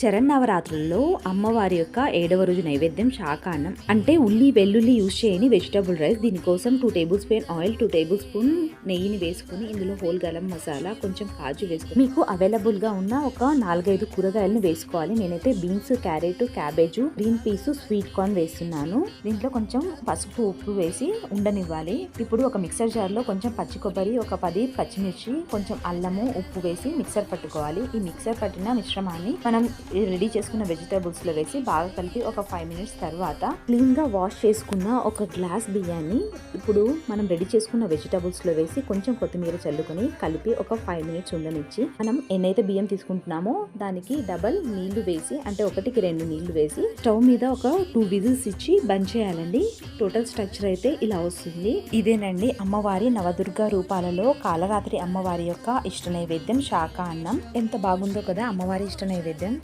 శరన్నవరాత్రుల్లో అమ్మవారి యొక్క ఏడవ రోజు నైవేద్యం శాకాన్నం అంటే ఉల్లి వెల్లుల్లి యూజ్ చేయని వెజిటబుల్ రైస్ దీనికోసం two tablespoon oil two tablespoon నెయ్యిని వేసుకుని ఇందులో హోల్ గరం మసాలా కొంచెం కాజు వేసుకుని మీకు అవైలబుల్గా ఉన్న ఒక నాలుగైదు కూరగాయలను వేసుకోవాలి. నేనైతే beans carrot cabbage green peas sweet corn వేస్తున్నాను. దీంట్లో కొంచెం పసుపు ఉప్పు వేసి ఉండనివ్వాలి. ఇప్పుడు ఒక మిక్సర్ జార్లో కొంచెం పచ్చి కొబ్బరి ఒక పది పచ్చిమిర్చి కొంచెం అల్లము ఉప్పు వేసి మిక్సర్ పట్టుకోవాలి. ఈ మిక్సర్ పట్టిన మిశ్రమాన్ని మనం రెడీ చేసుకున్న వెజిటేబుల్స్లో వేసి బాగా కలిపి ఒక ఫైవ్ మినిట్స్ తర్వాత క్లీన్గా వాష్ చేసుకున్న ఒక గ్లాస్ బియ్యాన్ని ఇప్పుడు మనం రెడీ చేసుకున్న వెజిటేబుల్స్లో వేసి కొంచెం కొత్తిమీర చల్లుకొని కలిపి ఒక ఫైవ్ మినిట్స్ ఉండనిచ్చి మనం ఎన్నైతే బియ్యం తీసుకుంటున్నామో దానికి డబల్ నీళ్ళు వేసి అంటే ఒకటికి రెండు నీళ్ళు వేసి స్టవ్ మీద ఒక టూ విజిల్స్ ఇచ్చి బంద్ చేయాలండి. టోటల్ స్ట్రక్చర్ అయితే ఇలా వస్తుంది. ఇదేనండి అమ్మవారి నవదుర్గ రూపాలలో కాలరాత్రి అమ్మవారి యొక్క ఇష్ట నైవేద్యం శాఖ అన్నం. ఎంత బాగుందో కదా అమ్మవారి ఇష్ట నైవేద్యం.